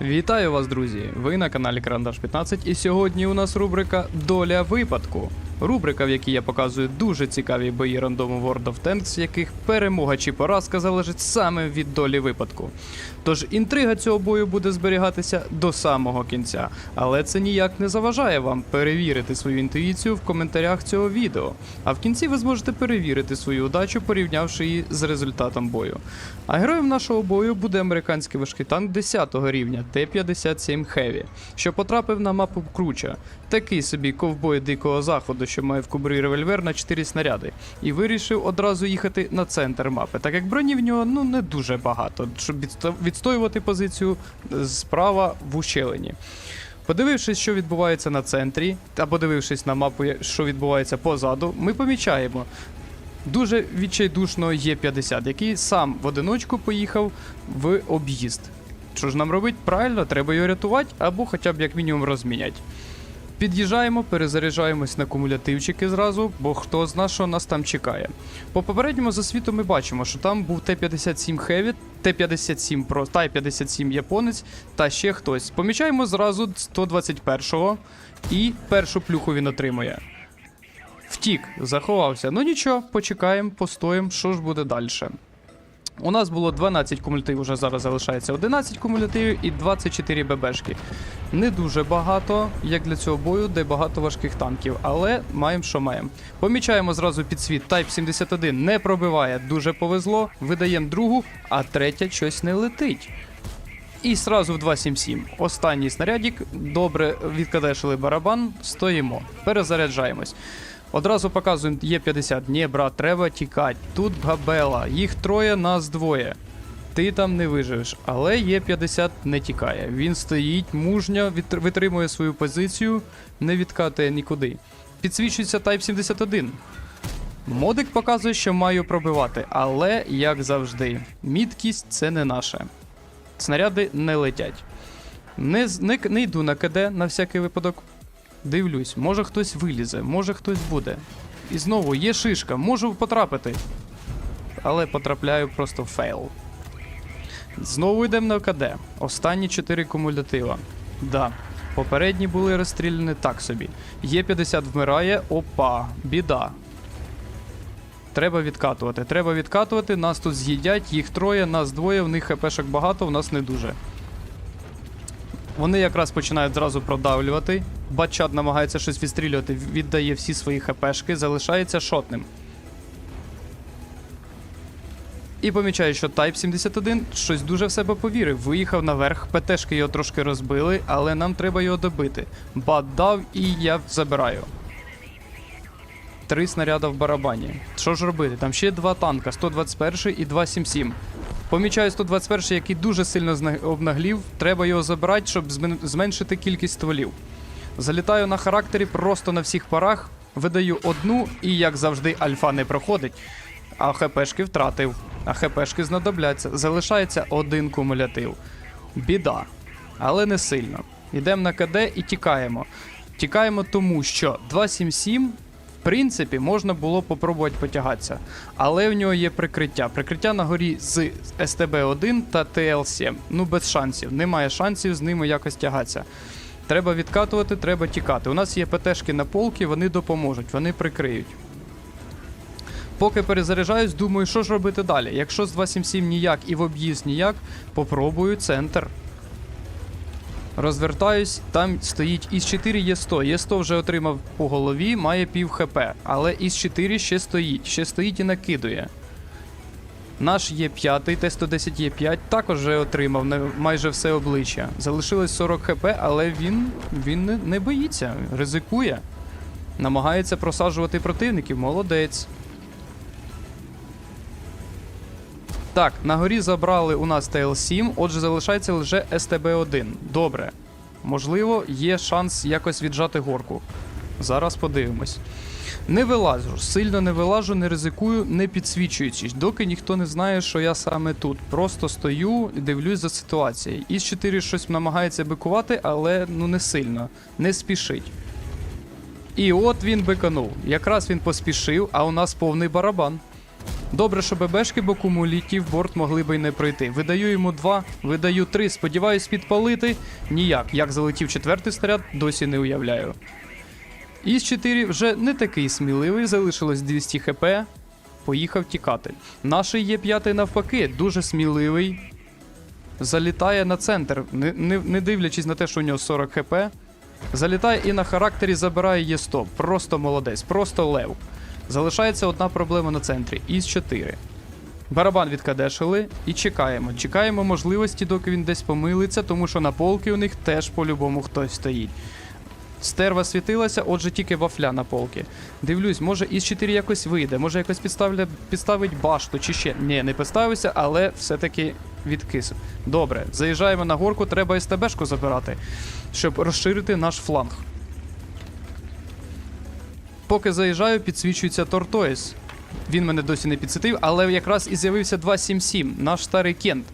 Вітаю вас, друзі! Ви на каналі Карандаш 15 і сьогодні у нас рубрика Доля випадку. Рубрика, в якій я показую дуже цікаві бої рандому World of Tanks, в яких перемога чи поразка залежить саме від долі випадку. Тож інтрига цього бою буде зберігатися до самого кінця, але це ніяк не заважає вам перевірити свою інтуїцію в коментарях цього відео. А в кінці ви зможете перевірити свою удачу, порівнявши її з результатом бою. А героєм нашого бою буде американський важкий танк 10 рівня Т-57 Heavy, що потрапив на мапу Круча. Такий собі ковбой дикого заходу, що має в кубрі револьвер на 4 снаряди, і вирішив одразу їхати на центр мапи, так як броні в нього ну не дуже багато, щоб відстоювати позицію е, справа в ущелині. Подивившись, що відбувається на центрі, та подивившись на мапу, що відбувається позаду, ми помічаємо дуже відчайдушного Є50, який сам в одиночку поїхав в об'їзд. Що ж нам робити? Правильно, треба його рятувати або хоча б як мінімум розміняти. Під'їжджаємо, перезаряджаємось на кумулятивчики зразу, бо хто зна, що нас там чекає. По попередньому засвіту ми бачимо, що там був Т-57 Heavy, Т-57 Pro, Т-57 японець та ще хтось. Помічаємо зразу 121-го і першу плюху він отримує. Втік, заховався. Ну нічого, почекаємо, постоїмо, що ж буде далі. У нас було 12 кумулятивів, вже зараз залишається 11 кумулятивів і 24 ББшки. Не дуже багато, як для цього бою, де багато важких танків, але маємо, що маємо. Помічаємо зразу підсвіт Type 71 не пробиває, дуже повезло. Видаємо другу, а третя щось не летить. І сразу в 277. Останній снарядік. Добре відкадешили барабан, стоїмо, перезаряджаємось. Одразу показуємо, є 50. Ні, брат, треба тікати. Тут габела, їх троє, нас двоє. Ти там не виживеш, але є 50 не тікає. Він стоїть мужньо, витримує свою позицію, не відкатує нікуди. Підсвічується Type 71. Модик показує, що маю пробивати, але як завжди, міткість це не наше. Снаряди не летять. Не, не, не йду на КД на всякий випадок. Дивлюсь, може хтось вилізе, може хтось буде. І знову є шишка, можу потрапити. Але потрапляю просто в фейл. Знову йдемо на КД. Останні 4 кумулятива. Да. Попередні були розстріляні так собі. Є 50 вмирає, опа, біда. Треба відкатувати. Треба відкатувати, нас тут з'їдять, їх троє, нас двоє, в них хпшок багато, в нас не дуже. Вони якраз починають зразу продавлювати. Батчат намагається щось відстрілювати, віддає всі свої хпшки, залишається шотним. І помічаю, що Type 71 щось дуже в себе повірив. Виїхав наверх, ПТшки його трошки розбили, але нам треба його добити. Бат дав і я забираю. Три снаряда в барабані. Що ж робити? Там ще два танка: 121 і 277. Помічаю 121, який дуже сильно обнаглів. Треба його забирати, щоб змен- зменшити кількість стволів. Залітаю на характері просто на всіх парах, видаю одну, і як завжди, альфа не проходить. А хпшки втратив. А хпшки знадобляться. Залишається один кумулятив. Біда. Але не сильно. Йдемо на КД і тікаємо. Тікаємо тому, що 277 в принципі, можна було попробувати потягатися. Але в нього є прикриття. Прикриття на горі з СТБ-1 та ТЛ-7. Ну, без шансів. Немає шансів з ними якось тягатися. Треба відкатувати, треба тікати. У нас є ПТшки на полки, вони допоможуть, вони прикриють. Поки перезаряджаюсь, думаю, що ж робити далі. Якщо з 277 ніяк і в об'їзд ніяк, попробую центр. Розвертаюсь, там стоїть із 4 є 100. Є 100 вже отримав по голові, має пів хп. Але із 4 ще стоїть, ще стоїть і накидує. Наш є 5 Т-110 є 5 також вже отримав майже все обличчя. Залишилось 40 хп, але він, він не, не боїться, ризикує. Намагається просаджувати противників, молодець. Так, на горі забрали у нас ТЛ-7, отже, залишається лише СТБ-1. Добре. Можливо, є шанс якось віджати горку. Зараз подивимось. Не вилажу, сильно не вилажу, не ризикую, не підсвічуючись, доки ніхто не знає, що я саме тут. Просто стою і дивлюсь за ситуацією. Із 4 щось намагається бикувати, але ну не сильно, не спішить. І от він биканув. Якраз він поспішив, а у нас повний барабан. Добре, що ББшки, бо кумулітів борт могли би й не пройти. Видаю йому два, видаю три. Сподіваюсь, підпалити. Ніяк. Як залетів четвертий снаряд, досі не уявляю. Із 4 вже не такий сміливий, залишилось 200 хп. Поїхав тікати. Наший є п'ятий навпаки, дуже сміливий. Залітає на центр, не, не, не дивлячись на те, що у нього 40 хп. Залітає і на характері забирає є 100. Просто молодець, просто лев. Залишається одна проблема на центрі із 4. Барабан відкадешили і чекаємо. Чекаємо можливості, доки він десь помилиться, тому що на полки у них теж по-любому хтось стоїть. Стерва світилася, отже, тільки вафля на полки. Дивлюсь, може із 4 якось вийде, може якось підставля, підставить башту чи ще. Ні, не підставився, але все-таки відкис. Добре, заїжджаємо на горку, треба СТБшку забирати, щоб розширити наш фланг. Поки заїжджаю, підсвічується Тортоїс. Він мене досі не підсвітив, але якраз і з'явився 277, наш старий Кент.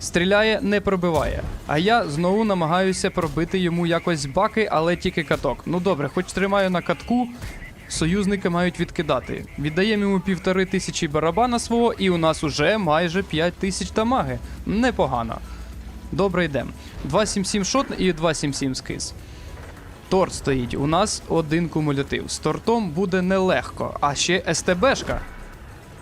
Стріляє, не пробиває. А я знову намагаюся пробити йому якось баки, але тільки каток. Ну добре, хоч тримаю на катку, союзники мають відкидати. Віддаємо йому півтори тисячі барабана свого, і у нас уже майже 5 тисяч дамаги. Непогано. Добре йдемо. 277 шот і 277 скис. Торт стоїть. У нас один кумулятив. З тортом буде нелегко. А ще СТБшка.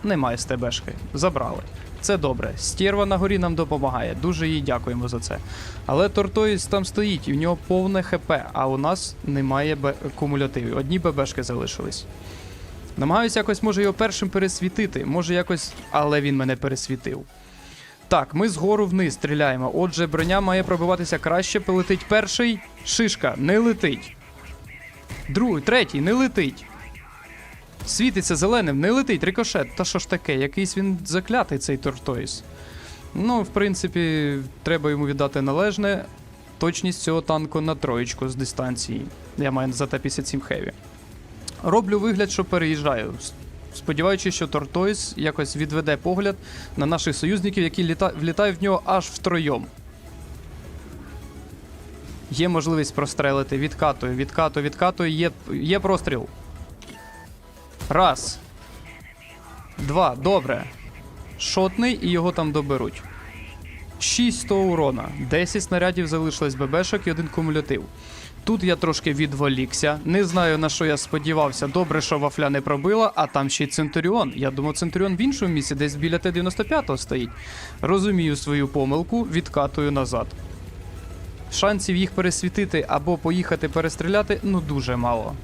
Немає СТБшки. Забрали. Це добре. Стерва на горі нам допомагає. Дуже їй дякуємо за це. Але Тортоїс там стоїть, і в нього повне ХП, а у нас немає кумулятивів. Одні ББшки залишились. Намагаюся якось, може, його першим пересвітити. Може якось. Але він мене пересвітив. Так, ми згору вниз стріляємо. Отже, броня має пробиватися краще. Полетить перший. Шишка, не летить. Другий, третій, не летить. Світиться зеленим, не летить, рикошет. Та що ж таке? Якийсь він заклятий цей Тортойс. Ну, в принципі, треба йому віддати належне. Точність цього танку на троєчку з дистанції. Я маю за Т-57 Heavy. Роблю вигляд, що переїжджаю. Сподіваючись, що Тортойс якось відведе погляд на наших союзників, які літа... влітають в нього аж втроєм. Є можливість прострелити. Відкатую, відкатую, відкатую. Є, є простріл. Раз. Два. Добре. Шотний і його там доберуть. 600 урона. 10 снарядів залишилось ББшок і один кумулятив. Тут я трошки відволікся. Не знаю на що я сподівався. Добре, що вафля не пробила, а там ще й Центуріон. Я думав, Центуріон в іншому місці, десь біля Т-95 стоїть. Розумію свою помилку, відкатую назад. Шансів їх пересвітити або поїхати перестріляти ну дуже мало.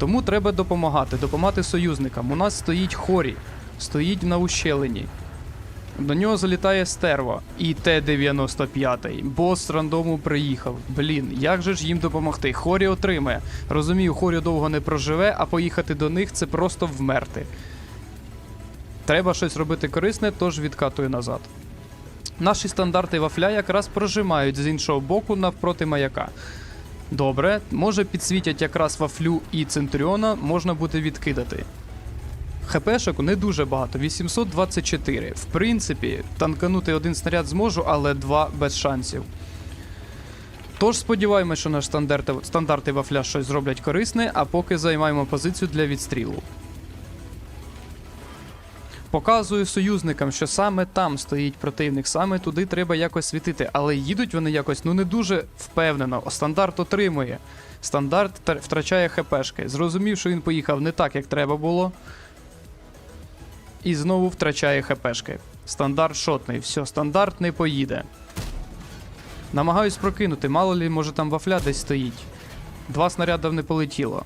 Тому треба допомагати, допомагати союзникам. У нас стоїть хорі, стоїть на ущелині. До нього залітає стерва і Т-95. Бос рандому приїхав. Блін, як же ж їм допомогти? Хорі отримає. Розумію, хорі довго не проживе, а поїхати до них це просто вмерти. Треба щось робити корисне, тож відкатую назад. Наші стандарти вафля якраз прожимають з іншого боку навпроти маяка. Добре, може підсвітять якраз вафлю і Центуріона, можна буде відкидати. ХПшок не дуже багато, 824. В принципі, танканути один снаряд зможу, але два без шансів. Тож сподіваємося, що наш стандарти, стандарти вафля щось зроблять корисне, а поки займаємо позицію для відстрілу. Показую союзникам, що саме там стоїть противник, саме туди треба якось світити, але їдуть вони якось ну не дуже впевнено. Стандарт отримує. Стандарт втрачає ХПшки. Зрозумів, що він поїхав не так, як треба було. І знову втрачає ХПшки. Стандарт шотний. Все, стандарт не поїде. Намагаюсь прокинути, мало лі, може там вафля десь стоїть. Два снаряда не полетіло.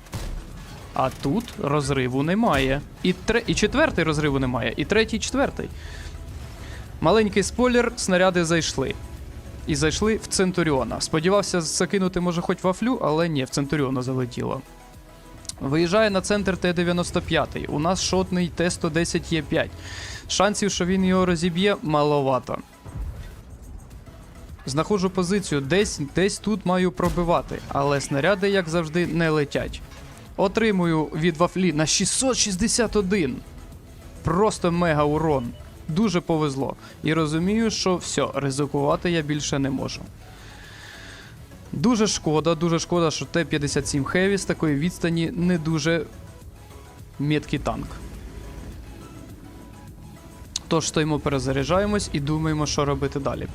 А тут розриву немає. І, тре... і четвертий розриву немає, і третій, і четвертий. Маленький спойлер, снаряди зайшли. І зайшли в Центуріона. Сподівався закинути, може, хоч вафлю, але ні, в Центуріона залетіло. Виїжджає на центр Т-95. У нас шотний Т-110 Е5. Шансів, що він його розіб'є, маловато. Знаходжу позицію, десь, десь тут маю пробивати, але снаряди, як завжди, не летять. Отримую від вафлі на 661. Просто мега урон. Дуже повезло. І розумію, що все, ризикувати я більше не можу. Дуже шкода, дуже шкода, що Т-57 Heavy з такої відстані не дуже меткий танк. Тож стоїмо, перезаряджаємось і думаємо, що робити далі.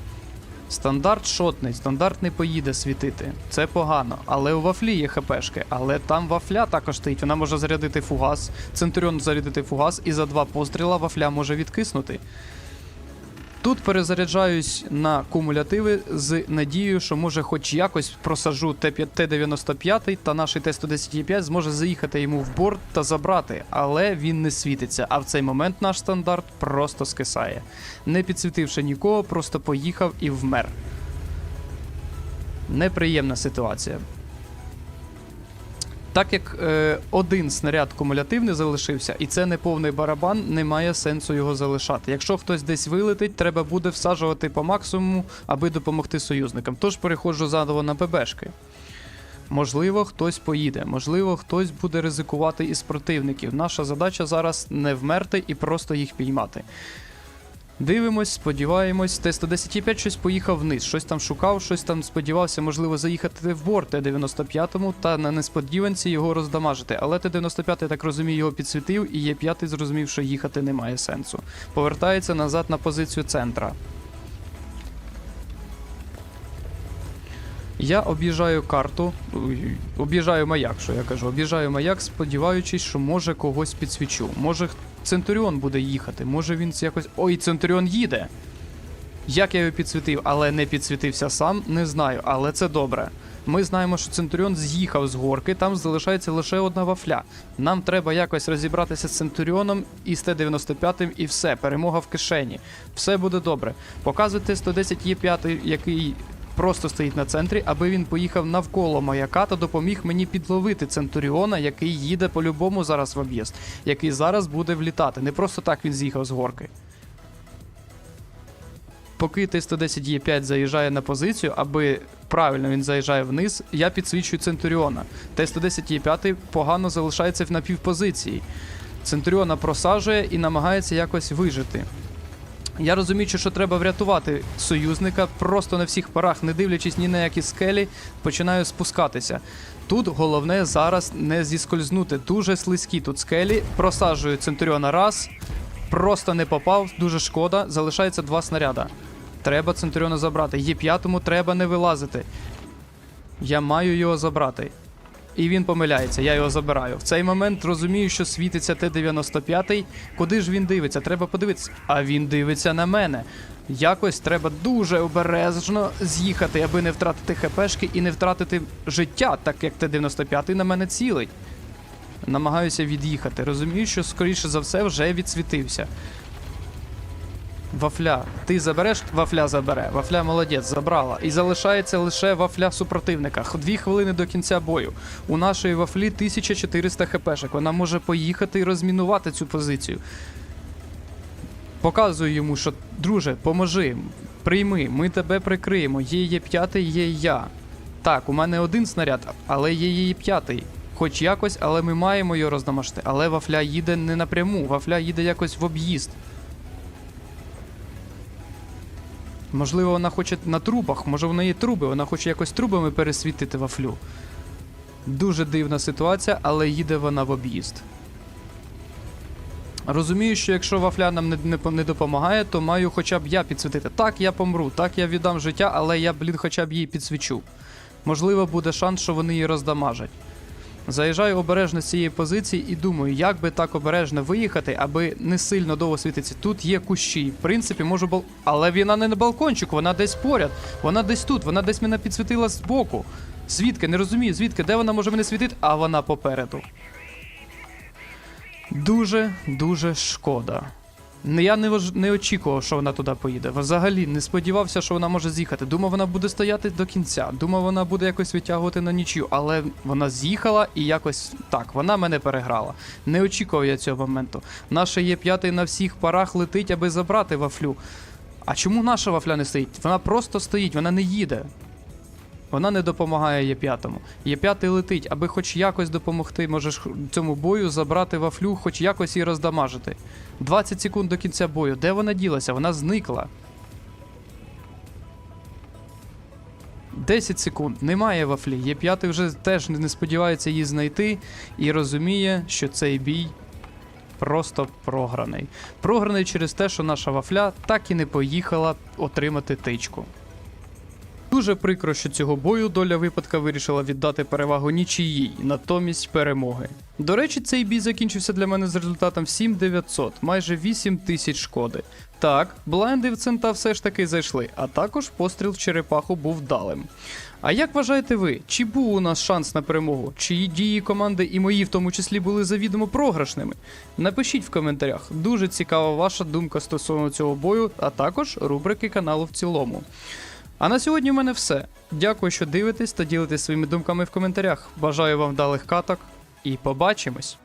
Стандарт шотний, стандарт не поїде світити. Це погано. Але у вафлі є хпшки. Але там вафля також стоїть. Вона може зарядити фугас, Центуріон зарядити фугас, і за два постріла вафля може відкиснути. Тут перезаряджаюсь на кумулятиви з надією, що може хоч якось просажу Т5 Т-95 та наш Т-110Е5 зможе заїхати йому в борт та забрати, але він не світиться. А в цей момент наш стандарт просто скисає. Не підсвітивши нікого, просто поїхав і вмер. Неприємна ситуація. Так як е, один снаряд кумулятивний залишився, і це не повний барабан, немає сенсу його залишати. Якщо хтось десь вилетить, треба буде всаджувати по максимуму, аби допомогти союзникам. Тож переходжу заново на ББшки. Можливо, хтось поїде, можливо, хтось буде ризикувати із противників. Наша задача зараз не вмерти і просто їх піймати. Дивимось, сподіваємось, Т-110 щось поїхав вниз, щось там шукав, щось там сподівався, можливо, заїхати в борт Т-95 та на несподіванці його роздамажити. Але Т-95, я так розумію, його підсвітив, і Є5 зрозумів, що їхати немає сенсу. Повертається назад на позицію центра. Я об'їжджаю карту, об'їжджаю маяк, що я кажу, об'їжджаю маяк, сподіваючись, що може когось підсвічу. Може Центуріон буде їхати, може він якось. Ой, Центуріон їде. Як я його підсвітив, але не підсвітився сам, не знаю, але це добре. Ми знаємо, що Центуріон з'їхав з горки, там залишається лише одна вафля. Нам треба якось розібратися з Центуріоном і з Т-95 і все, перемога в кишені. Все буде добре. Показуйте 110 Є5, який просто стоїть на центрі, аби він поїхав навколо маяка та допоміг мені підловити Центуріона, який їде по-любому зараз в об'їзд, який зараз буде влітати. Не просто так він з'їхав з горки. Поки Т-110 Є5 заїжджає на позицію, аби правильно він заїжджає вниз, я підсвічую Центуріона. Т-110 Є5 погано залишається в напівпозиції. Центуріона просаджує і намагається якось вижити. Я розумію, що треба врятувати союзника, просто на всіх парах, не дивлячись ні на які скелі, починаю спускатися. Тут головне зараз не зіскользнути. Дуже слизькі тут скелі. Просаджую Центуріона раз. Просто не попав, дуже шкода. Залишається два снаряда. Треба Центуріона забрати. Є п'ятому треба не вилазити. Я маю його забрати. І він помиляється, я його забираю. В цей момент розумію, що світиться Т-95. Куди ж він дивиться? Треба подивитися. А він дивиться на мене. Якось треба дуже обережно з'їхати, аби не втратити ХПшки і не втратити життя, так як Т-95 на мене цілить. Намагаюся від'їхати. Розумію, що скоріше за все вже відсвітився. Вафля, ти забереш, вафля забере. Вафля молодець, забрала. І залишається лише вафля супротивника. Дві хвилини до кінця бою. У нашої вафлі 1400 хпшек. Вона може поїхати і розмінувати цю позицію. Показую йому, що друже, поможи, прийми, ми тебе прикриємо. Є є п'ятий, є я. Так, у мене один снаряд, але є її п'ятий. Хоч якось, але ми маємо його роздамажити. Але вафля їде не напряму, вафля їде якось в об'їзд. Можливо, вона хоче на трубах, може в неї труби, вона хоче якось трубами пересвітити вафлю. Дуже дивна ситуація, але їде вона в об'їзд. Розумію, що якщо вафля нам не, не, не допомагає, то маю хоча б я підсвітити. Так, я помру, так я віддам життя, але я, блін, хоча б її підсвічу. Можливо, буде шанс, що вони її роздамажать. Заїжджаю обережно з цієї позиції і думаю, як би так обережно виїхати, аби не сильно довго світитися. Тут є кущі. В принципі, можу бал. Але вона не на балкончику, вона десь поряд. Вона десь тут, вона десь мене підсвітила збоку. Звідки? Не розумію, звідки, де вона може мене світити, а вона попереду. Дуже дуже шкода. Не- Я не, вож... не очікував, що вона туди поїде. Взагалі не сподівався, що вона може з'їхати. Думав, вона буде стояти до кінця. Думав, вона буде якось витягувати на нічю, але вона з'їхала і якось так, вона мене переграла. Не очікував я цього моменту. Наша є п'ятий на всіх парах летить, аби забрати вафлю. А чому наша вафля не стоїть? Вона просто стоїть, вона не їде. Вона не допомагає Є5. Є5 летить, аби хоч якось допомогти, можеш цьому бою забрати вафлю, хоч якось її роздамажити. 20 секунд до кінця бою. Де вона ділася? Вона зникла. 10 секунд. Немає вафлі. Є5 вже теж не сподівається її знайти і розуміє, що цей бій просто програний. Програний через те, що наша вафля так і не поїхала отримати тичку. Дуже прикро, що цього бою доля випадка вирішила віддати перевагу нічиїй, натомість перемоги. До речі, цей бій закінчився для мене з результатом 7900, майже 8 тисяч шкоди. Так, блайнди в цента все ж таки зайшли, а також постріл в черепаху був вдалим. А як вважаєте ви, чи був у нас шанс на перемогу? Чиї дії команди і мої в тому числі були завідомо програшними? Напишіть в коментарях. Дуже цікава ваша думка стосовно цього бою, а також рубрики каналу в цілому. А на сьогодні в мене все. Дякую, що дивитесь та ділитесь своїми думками в коментарях. Бажаю вам вдалих каток і побачимось!